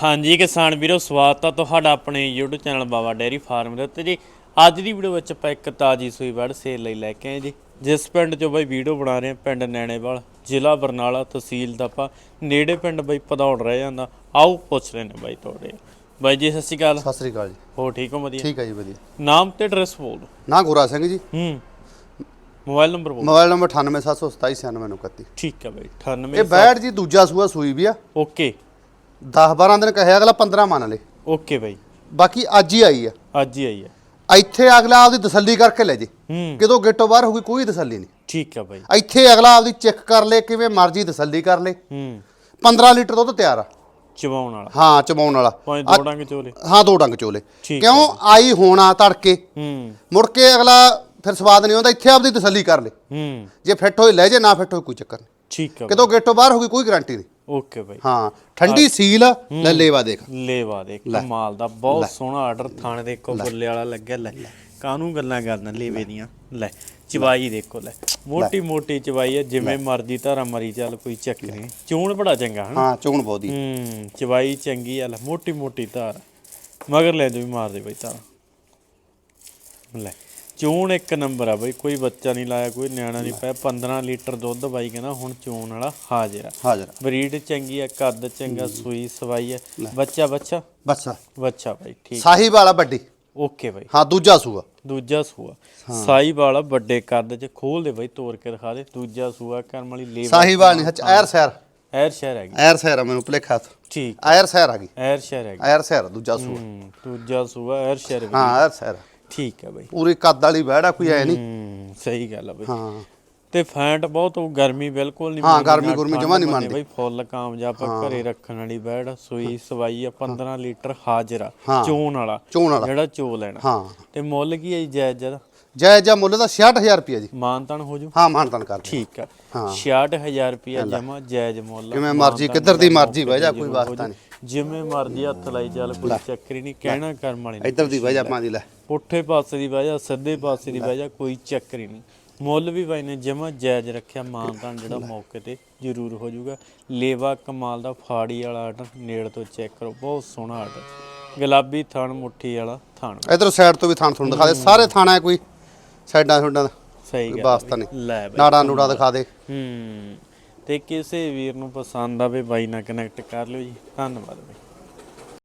ਹਾਂਜੀ ਕਿਸਾਨ ਵੀਰੋ ਸਵਾਗਤ ਆ ਤੁਹਾਡਾ ਆਪਣੇ YouTube channel Baba dairy farm ਦੇ ਉੱਤੇ ਜੀ। ਅੱਜ ਦੀ ਵੀਡੀਓ ਵਿੱਚ ਆਪਾਂ ਇੱਕ ਤਾਜੀ ਸੂਈ ਵੜ ਸੇਲ ਲਈ ਲੈ ਕੇ ਆਏ ਜੀ। ਜਿਸ ਪਿੰਡ 'ਚੋਂ ਬਾਈ ਵੀਡੀਓ ਬਣਾ ਰਹੇ ਆ ਪਿੰਡ ਨੈਣੇਵਾਲ ਜ਼ਿਲ੍ਹਾ ਬਰਨਾਲਾ ਤਹਿਸੀਲ ਦਾ ਆਪਾਂ। ਨੇੜੇ ਪਿੰਡ ਬਾਈ ਪਧੌੜ ਰਹਿ ਜਾਂਦਾ। ਆਓ ਪੁੱਛ ਰਹੇ ਨੇ ਬਾਈ ਤੁਹਾਡੇ। ਬਾਈ ਜੀ ਸਤਿ ਸ਼੍ਰੀ ਅਕਾਲ। ਸਤਿ ਸ੍ਰੀ ਅਕਾਲ ਜੀ। ਹੋ ਠੀਕ ਹੋ? ਵਧੀਆ। ਠੀਕ ਹੈ ਜੀ ਵਧੀਆ। ਨਾਮ ਤੇ ਐਡਰੈਸ ਬੋਲ ਦਿਓ। ਨਾ ਗੋਰਾ ਸਿੰਘ ਜੀ। ਹੂੰ। ਮੋਬਾਈਲ ਨੰਬਰ ਬੋਲ ਮੋਬਾਈਲ ਨੰਬਰ 9877296931 ਠੀਕ ਹੈ ਬਾਈ ਇਹ 98 ਬੈੜ ਜੀ ਦੂਜਾ ਸੂਆ ਸੂਈ ਵੀ ਆ। ਓਕੇ। 10 12 ਦਿਨ ਕਹੇ ਅਗਲਾ 15 ਮੰਨ ਲੇ। ਓਕੇ ਬਾਈ। ਬਾਕੀ ਅੱਜ ਹੀ ਆਈ ਆ। ਅੱਜ ਹੀ ਆਈ ਹੈ ਇੱਥੇ ਅਗਲਾ ਆਪਦੀ ਤਸੱਲੀ ਕਰਕੇ ਲੈ ਜੇ। ਹੂੰ। ਕਿਦੋਂ ਗੇਟੋਂ ਬਾਹਰ ਹੋ ਗਈ ਕੋਈ ਤਸੱਲੀ ਨਹੀਂ। ਠੀਕ ਹੈ ਬਾਈ। ਇੱਥੇ ਅਗਲਾ ਆਪਦੀ ਚੈੱਕ ਕਰ ਲੇ ਕਿਵੇਂ ਮਰਜ਼ੀ ਤਸੱਲੀ ਕਰ ਲੇ। ਹੂੰ। 15 ਲੀਟਰ ਦੁੱਧ ਤਿਆਰ ਆ। ਚਵਾਉਣ ਵਾਲਾ। ਹਾਂ ਚਮਾਉਣ ਵਾਲਾ। ਪੰਜ ਦੋ ਡੰਗ ਚੋਲੇ। ਹਾਂ ਦੋ ਡੰਗ ਚੋਲੇ। ਠੀਕ ਕਿਉਂ? ਆਈ ਹੋਣਾ ਤੜਕੇ। ਹੂੰ। ਮੁੜ ਕੇ ਅਗਲਾ ਫਿਰ ਸਵਾਦ ਨਹੀਂ ਆਉਂਦਾ ਇੱਥੇ ਆਪਦੀ ਤਸੱਲੀ ਕਰ ਲੇ। ਹੂੰ। ਜੇ ਫਿੱਟ ਹੋਏ ਲੈ ਜੇ ਨਾ ਫਿੱਟ ਹੋਏ ਕੋਈ ਚੱਕਰ ਨਹੀਂ। ਠੀਕ ਹੈ ਕਿਤੋਂ ਗੇਟੋਂ ਬਾਹਰ ਹੋ ਗਈ ਕੋਈ ਗਾਰੰਟੀ ਨਹੀਂ। ਓਕੇ ਬਾਈ। ਹਾਂ ਠੰਡੀ ਸੀਲ ਲੈ ਲੇਵਾ ਦੇਖ। ਲੇਵਾ ਦੇ ਕਮਾਲ ਦਾ ਬਹੁਤ ਸੋਹਣਾ ਆਰਡਰ ਥਾਣੇ ਦੇ ਇੱਕੋ ਬੁੱਲੇ ਵਾਲਾ ਲੱਗਿਆ ਲੈ। ਕਾਹਨੂੰ ਗੱਲਾਂ ਕਰਦਾ ਲੇਵੇ ਦੀਆਂ? ਲੈ ਚਵਾਈ ਦੇਖੋ ਲੈ। ਮੋਟੀ ਮੋਟੀ ਚਵਾਈ ਹੈ ਜਿਵੇਂ ਮਰਜ਼ੀ ਧਾਰਾ ਮਰੀ ਚੱਲ ਕੋਈ ਚੱਕਰ ਨਹੀਂ। ਚੂਣ ਬੜਾ ਚੰਗਾ ਹਨ? ਹਾਂ ਚੋਣ ਬਹੁਤੀ ਹੂੰ। ਚਵਾਈ ਚੰਗੀ ਆ ਲੈ ਮੋਟੀ ਮੋਟੀ ਧਾਰ। ਮਗਰ ਲੈ ਜੋ ਵੀ ਮਾਰ ਦੇ ਬਈ ਧਾਰ। ਲੈ। ਚੂਣ ਇੱਕ ਨੰਬਰ ਆ ਬਈ ਕੋਈ ਬੱਚਾ ਨਹੀਂ ਲਾਇਆ ਕੋਈ ਨਿਆਣਾ ਨਹੀਂ ਪਿਆ 15 ਲੀਟਰ ਦੁੱਧ ਬਾਈ ਕਹਿੰਦਾ ਹੁਣ ਚੂਣ ਵਾਲਾ ਹਾਜ਼ਰ ਆ। ਹਾਜ਼ਰ ਬਰੀਡ ਚੰਗੀ ਆ ਕੱਦ ਚੰਗਾ ਸੂਈ ਸਵਾਈ ਆ। ਬੱਚਾ ਬੱਚਾ? ਬਸ ਬੱਚਾ ਬਾਈ ਠੀਕ। ਸਾਹੀਵਾਲ ਵਾਲਾ ਵੱਡੀ। ਓਕੇ ਬਾਈ। ਹਾਂ ਦੂਜਾ ਸੂਆ। ਦੂਜਾ ਸੂਆ। ਸਾਈ ਵਾਲਾ ਵੱਡੇ ਕੱਦ ਚ ਖੋਲ ਦੇ ਬਾਈ ਤੋੜ ਕੇ ਦਿਖਾ ਦੇ। ਦੂਜਾ ਸੂਆ ਕਰਮ ਵਾਲੀ ਲੇਵਾ ਸਾਹੀਵਾਲ ਨਹੀਂ ਸੱਚ ਐਰ ਸੈਰ। ਐਰ ਸ਼ਹਿਰ ਹੈਗੀ। ਐਰ ਸੈਰ ਆ ਮੈਨੂੰ ਭੁਲੇਖਾ ਸੀ। ਠੀਕ। ਐਰ ਸੈਰ ਆ ਗਈ। ਐਰ ਸ਼ਹਿਰ ਹੈਗੀ। ਐਰ ਆ, ਦੂਜਾ ਸੂਆ। ਦੂਜਾ ਸੂਆ ਐਰ ਸ਼ਹਿਰ ਹਾਂ ਐਰ ਸੈਰ ਠੀਕ ਹੈ ਬਾਈ। ਪੂਰੀ ਕੱਦ ਵਾਲੀ ਬੈੜਾ ਕੋਈ ਐ ਨਹੀਂ। ਹੂੰ ਸਹੀ ਗੱਲ ਆ ਬਾਈ। ਹਾਂ। ਤੇ ਫੈਂਟ ਬਹੁਤ ਉਹ ਗਰਮੀ ਬਿਲਕੁਲ ਨਹੀਂ ਹਾਂ, ਗਰਮੀ ਗੁਰਮੀ ਜਮਾਂ ਨਹੀਂ ਮੰਨਦੀ। ਬਾਈ ਫੁੱਲ ਕਾਮਯਾਬ ਘਰੇ ਰੱਖਣ ਵਾਲੀ ਬੈੜ ਸੂਈ ਸਵਾਈ ਆ 15 ਲੀਟਰ ਹਾਜ਼ਰਾ। ਚੋਣ ਵਾਲਾ ਜਿਹੜਾ ਚੋ ਲੈਣਾ। ਹਾਂ। ਤੇ ਮੁੱਲ ਕੀ ਹੈ ਜੀ ਜਾਇਜ਼ ਜਦਾ ਜਾਇਜ਼ ਜਾ ਮੁੱਲ ਦਾ 66000 ਰੁਪਏ ਜੀ। ਮਾਨਤਨ ਹੋ ਜੂ? ਹਾਂ ਮਾਨਤਨ ਕਰ। ਠੀਕ ਆ। ਹਾਂ। 66000 ਰੁਪਿਆ ਜਮਾ ਜਾਇਜ਼ ਮੁੱਲ ਕਿਵੇਂ ਮਰਜ਼ੀ, ਕਿੱਧਰ ਦੀ ਮਰਜ਼ੀ ਬਹਿ ਜਾ, ਕੋਈ ਵਾਸਤਾ ਹੋ ਜੂ। ਜਿਵੇਂ ਮਰਜ਼ੀ ਹੱਥ ਲਾਈ ਚੱਲ ਕੋਈ ਚੱਕਰ ਨਹੀਂ ਕਹਿਣਾ ਕਰਮ ਵਾਲੀ ਇੱਧਰ ਦੀ ਵਜ੍ਹਾ ਪਾਂ ਦੀ ਲੈ। ਪੁੱਠੇ ਪਾਸੇ ਦੀ ਵਜ੍ਹਾ ਸਿੱਧੇ ਪਾਸੇ ਦੀ ਵਜ੍ਹਾ ਕੋਈ ਚੱਕਰ ਹੀ ਨਹੀਂ। ਮੁੱਲ ਵੀ ਬਾਈ ਨੇ ਜਮਾ ਜਾਇਜ਼ ਰੱਖਿਆ ਮਾਨਤਾਨ ਜਿਹੜਾ ਮੌਕੇ ਤੇ ਜ਼ਰੂਰ ਹੋ ਜਾਊਗਾ। ਲੇਵਾ ਕਮਾਲ ਦਾ ਫਾੜੀ ਵਾਲਾ ਆਰਡਰ ਨੇੜ ਤੋਂ ਚੈੱਕ ਕਰੋ ਬਹੁਤ ਸੋਹਣਾ ਆਰਡਰ ਗੁਲਾਬੀ ਥਣ ਮੁੱਠੀ ਵਾਲਾ ਥਣ। ਇਧਰ ਸਾਈਡ ਤੋਂ ਵੀ ਥਾਂ ਤੁਹਾਨੂੰ ਦਿਖਾ ਦੇ ਸਾਰੇ ਥਾਣਾ ਕੋਈ ਸਾਈਡਾਂ ਸੁੱਡਾਂ ਦਾ। ਸਹੀ ਗੱਲ ਵਾਸਤਾ। ਨਹੀਂ। ਲੈ ਬਾਈ। ਨਾੜਾ ਨੂੜਾ ਦਿਖਾ ਦੇ। ਹੂੰ ਤੇ ਕਿਸੇ ਵੀਰ ਨੂੰ ਪਸੰਦ ਆਵੇ ਬਾਈ ਨਾਲ ਕਨੈਕਟ ਕਰ ਲਿਓ ਜੀ। ਧੰਨਵਾਦ ਬਾਈ।